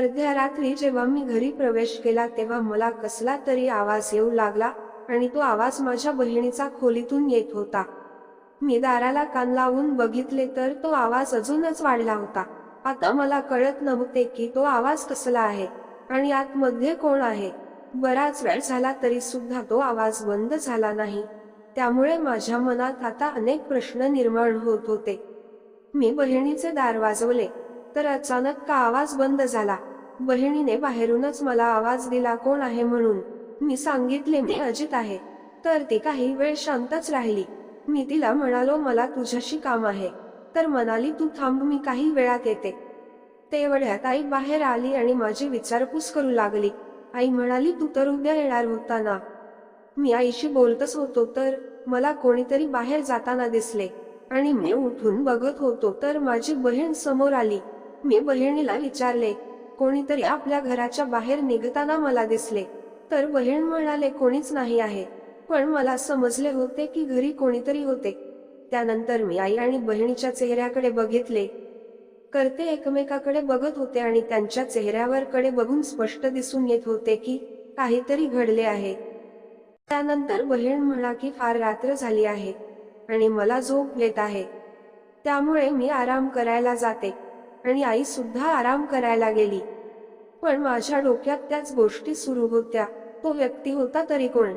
अर्ध्या रात्री जेव्हा मी घरी प्रवेश केला तेव्हा मला कसला तरी आवाज येऊ लागला आणि तो आवाज माझ्या बहिणीचा खोलीतून येत होता. मी दाराला कान लावून बघितले तर तो आवाज अजूनच वाढला होता. आता मला कळत नव्हते की तो आवाज कसला आहे आणि आतमध्ये कोण आहे. बराच वेळ झाला तरी सुद्धा तो आवाज बंद झाला नाही. त्यामुळे माझ्या मनात आता अनेक प्रश्न निर्माण होत होते. मी बहिणीचे दार वाजवले तर अचानक का आवाज बंद झाला? बहिणीने बाहेरूनच मला आवाज दिला कोण आहे म्हणून? मी सांगितले मी अजित आहे. तर ती काही वेळ शांतच राहिली. मी तिला म्हणालो मला तुझ्याशी काम आहे. तर म्हणाली तू थांब मी काही वेळात येते. तेवढ्यात आई बाहेर आली आणि माझी विचारपूस करू लागली. आई म्हणाली तू तर उद्या येणार होता ना? मी आईशी बोलतच होतो तर मला कोणीतरी बाहेर जाताना दिसले. आणि मी उठून बघत होतो तर माझी बहीण समोर आली. मी बहिणीला विचारले कोणीतरी आपल्या घराच्या बाहेर निघताना मला दिसले. तर बहीण म्हणाले कोणीच नाही आहे. पण मला समजले होते की घरी कोणीतरी होते. त्यानंतर मी आई आणि बहिणीच्या चेहऱ्याकडे बघितले. करते एकमेकाकडे बघत होते आणि त्यांच्या चेहऱ्यावर कडे बघून स्पष्ट दिसून येत होते की काहीतरी घडले आहे. त्यानंतर बहीण म्हणा की फार रात्र झाली आहे आणि मला झोप येत आहे. त्यामुळे मी आराम करायला जाते. आणि आई सुद्धा आराम करायला गेली. पण माझ्या डोक्यात त्याच गोष्टी सुरू होत्या. तो व्यक्ती होता तरी कोण?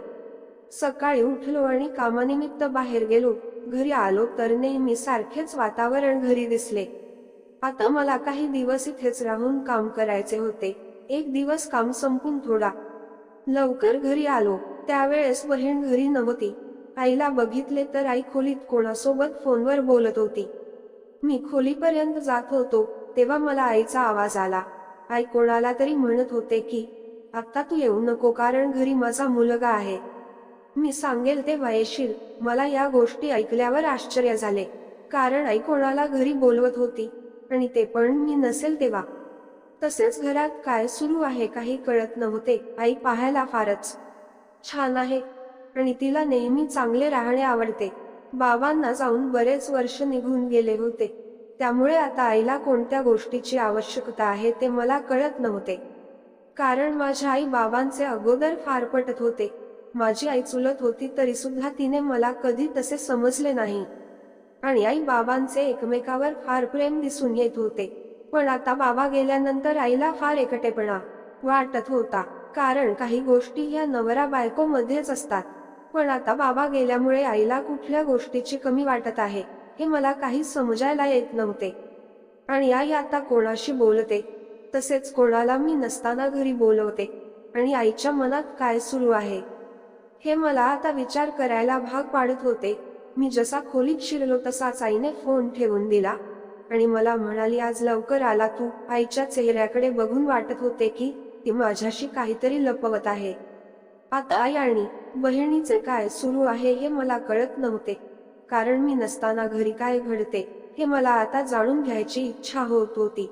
सकाळी उठलो आणि कामानिमित्त बाहेर गेलो. घरी आलो तर नेहमी सारखेच वातावरण घरी दिसले. आता मला काही दिवस इथेच राहून काम करायचे होते. एक दिवस काम संपून थोडा लवकर घरी आलो. त्यावेळेस बहीण घरी नव्हती. आईला बघितले तर आई खोलीत कोणासोबत फोनवर बोलत होती. मी खोलीपर्यंत जात होतो तेव्हा मला आईचा आवाज आला. आई कोणाला तरी म्हणत होते की आत्ता तू येऊ नको कारण घरी माझा मुलगा आहे. मी सांगेल ते वयशील मला या गोष्टी ऐकल्यावर आश्चर्य झाले. कारण आई कोणाला घरी बोलवत होती आणि ते पण मी नसेल तेव्हा. तसेच घरात काय सुरू आहे काही कळत नव्हते आई पाहायला फारच छान आहे आणि तिला नेहमी चांगले राहणे आवडते. बाबांना जाऊन बरेच वर्ष निघून गेले होते. त्यामुळे आता आईला कोणत्या गोष्टीची आवश्यकता आहे ते मला कळत नव्हते. कारण माझ्या आई बाबांचे अगोदर फार पटत होते. माझी आई चुलत होती तरी सुद्धा तिने मला कधी तसे समजले नाही. आणि आई बाबांचे एकमेकावर फार प्रेम दिसून येत होते. पण आता बाबा गेल्यानंतर आईला फार एकटेपणा वाटत होता. कारण काही गोष्टी ह्या नवरा बायको मध्येच असतात. पण आता बाबा गेल्यामुळे आईला कुठल्या गोष्टीची कमी वाटत आहे हे मला काही समजायला येत नव्हते. आणि आई आता कोणाशी बोलते तसेच कोणाला मी नसताना घरी बोलवते आणि आईच्या मनात काय सुरू आहे? हे मला आता विचार करायला भाग पाडत होते. मी जसा खोलीत शिरलो तसाच आईने फोन ठेवून दिला. आणि मला म्हणाली आज लवकर आला तू. आईच्या चेहऱ्याकडे बघून वाटत होते की ती माझ्याशी काहीतरी लपवत आहे. आता आई आणि बहिणीचे काय सुरू आहे हे मला कळत नव्हते. कारण मी नसताना घरी काय घडते हे मला आता जाणून घ्यायची इच्छा होत होती.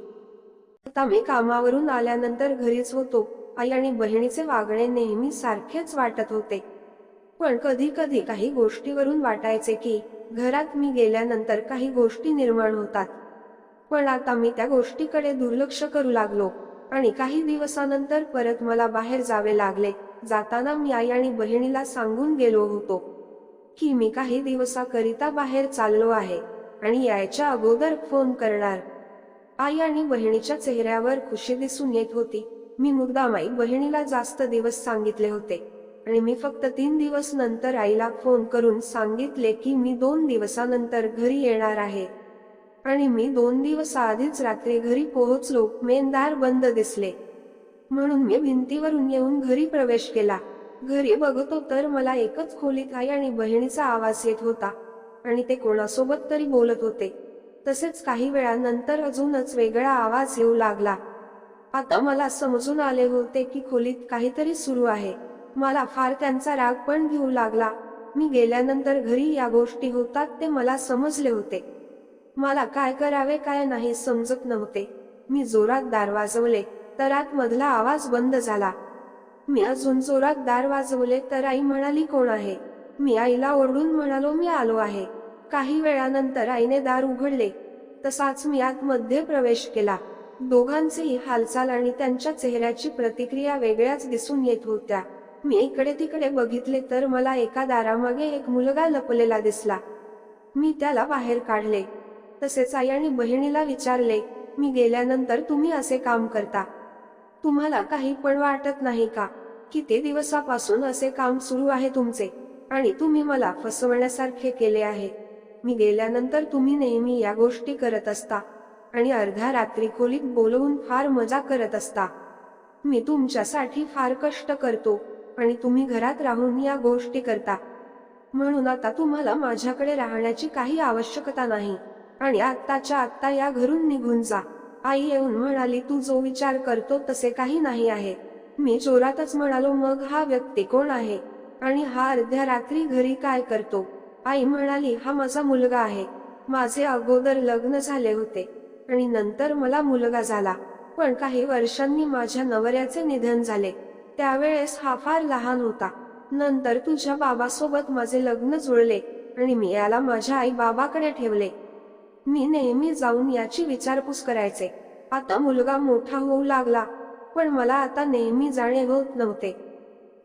आता मी कामावरून आल्यानंतर घरीच होतो आई आणि बहिणीचे वागणे नेहमी सारखेच वाटत होते. पण कधी कधी काही गोष्टीवरून वाटायचे की घरात मी गेल्यानंतर काही गोष्टी निर्माण होतात. पण आता मी त्या गोष्टीकडे दुर्लक्ष करू लागलो आणि काही दिवसानंतर परत मला बाहेर जावे लागले. जाताना मी आई आणि बहिणीला सांगून गेलो होतो की मी काही दिवसाकरिता बाहेर चाललो आहे आणि यायच्या अगोदर फोन करणार. आई आणि बहिणीच्या चेहऱ्यावर खुशी दिसून येत होती. मी मुद्दाम बहिणीला जास्त दिवस सांगितले होते आणि मी फक्त तीन दिवस नंतर आईला फोन करून सांगितले की मी दोन दिवसानंतर घरी येणार आहे. आणि मी दोन दिवस आधीच रात्री घरी पोहोचलो. मेनदार बंद दिसले. म्हणून मी भिंतीवरून येऊन घरी प्रवेश केला. घरी बघतो तर मला एकच खोलीत आई आणि बहिणीचा आवाज येत होता आणि ते कोणासोबत तरी बोलत होते. तसेच काही वेळानंतर अजूनच वेगळा आवाज येऊ लागला. आता मला समजून आले होते की खोलीत काहीतरी सुरू आहे. मला फार त्यांचा राग पण घेऊ लागला. मी गेल्यानंतर घरी या गोष्टी होतात ते मला समजले होते. मला काय करावे काय नाही समजत नव्हते. मी जोरात दार वाजवले. तर आतमधला आवाज बंद झाला. मी अजून जोरात दार वाजवले तर आई म्हणाली कोण आहे? मी आईला ओरडून म्हणालो मी आलो आहे. काही वेळानंतर आईने दार उघडले. तसाच मी आतमध्ये प्रवेश केला. दोघांचेही हालचाल आणि त्यांच्या चेहऱ्याची प्रतिक्रिया वेगळ्याच दिसून येत होत्या. मी इकडे तिकडे बघितले तर मला एका दारामागे एक मुलगा लपलेला दिसला. मी त्याला बाहेर काढले. तसेच आई आणि बहिणीला विचारले मी गेल्यानंतर तुम्ही असे काम करता? तुम्हाला काही पण वाटत नाही का? किती दिवसापासून असे काम सुरू आहे तुमचे? आणि तुम्ही मला फसवण्यासारखे केले आहे. मी गेल्यानंतर तुम्ही नेहमी या गोष्टी करत असता. आणि अर्ध्या रात्री खोलीत बोलवून फार मजा करत असता. मी तुमच्यासाठी फार कष्ट करतो. आणि तुम्ही घरात राहून या गोष्टी करता. म्हणून आता तुम्हाला माझ्याकडे राहण्याची काही आवश्यकता नाही. आणि आत्ताच्या आत्ता या घरून निघून जा. आई येऊन म्हणाली तू जो विचार करतो तसे काही नाही आहे. मी जोरातच म्हणालो मग हा व्यक्ती कोण आहे? आणि हा अर्ध्या रात्री घरी काय करतो? आई म्हणाली हा माझा मुलगा आहे. माझे अगोदर लग्न झाले होते आणि नंतर मला मुलगा झाला. पण काही वर्षांनी माझ्या नवऱ्याचे निधन झाले. त्यावेळेस हा फार लहान होता. नंतर तुझ्या बाबासोबत माझे लग्न जुळले आणि मी याला माझ्या आई बाबाकडे ठेवले. मी नेहमी जाऊन याची विचारपूस करायचे. आता मुलगा मोठा होऊ लागला पण मला आता नेहमी जाणे होत नव्हते.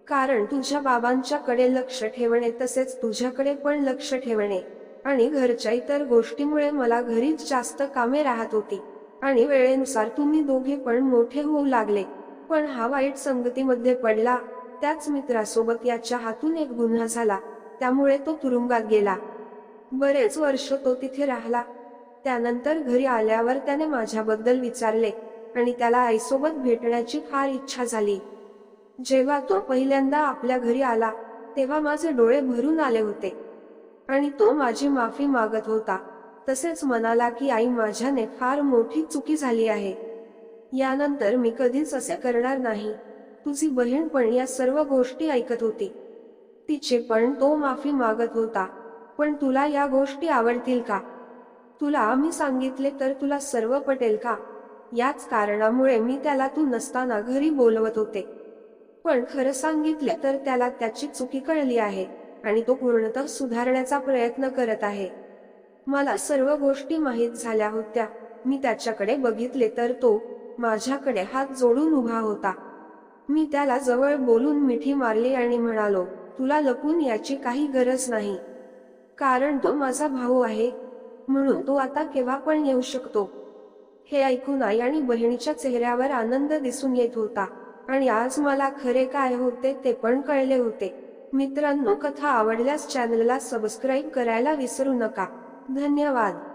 कारण तुझ्या बाबांच्याकडे लक्ष ठेवणे तसेच तुझ्याकडे पण लक्ष ठेवणे आणि घरच्या इतर गोष्टीमुळे मला घरीच जास्त कामे राहत होती आणि वेळेनुसार तुम्ही दोघे पण मोठे होऊ लागले. पण हा वाईट संगतीमध्ये पडला. त्याच मित्रासोबत याच्या हातून एक गुन्हा झाला. त्यामुळे तो तुरुंगात गेला. बरेच वर्ष तो तिथे राहिला. त्यानंतर घरी आल्यावर त्याने माझ्याबद्दल विचारले आणि त्याला आईसोबत भेटण्याची फार इच्छा झाली. जेव्हा तो पहिल्यांदा आपल्या घरी आला तेव्हा माझे डोळे भरून आले होते. आणि तो माझी माफी मागत होता. तसेच म्हणाला की आई माझ्याने फार मोठी चुकी झाली आहे. यानंतर मी कधीच असे करणार नाही. तुझी बहीण पण या सर्व गोष्टी ऐकत होती. तिचे पण तो माफी मागत होता. पण तुला या गोष्टी आवडतील का? तुला आम्ही सांगितले तर तुला सर्व पटेल का? याच कारणामुळे मी त्याला तू नसताना घरी बोलवत होते. पण खरं सांगितलं तर त्याला त्याची चुकी कळली आहे आणि तो पूर्णतः सुधारण्याचा प्रयत्न करत आहे. मला सर्व गोष्टी माहीत झाल्या होत्या. मी त्याच्याकडे बघितले तर तो माझ्याकडे हात जोडून उभा होता. मी त्याला जवळ बोलून मिठी मारली आणि म्हणालो तुला लपून याची काही गरज नाही. कारण तो माझा भाऊ आहे. म्हणून तो आता केव्हा पण येऊ शकतो? हे ऐकून आई आणि बहिणीच्या चेहऱ्यावर आनंद दिसून येत होता. आणि आज मला खरे काय होते ते पण कळले होते. मित्रांनो कथा आवडल्यास चॅनलला सबस्क्राईब करायला विसरू नका. धन्यवाद.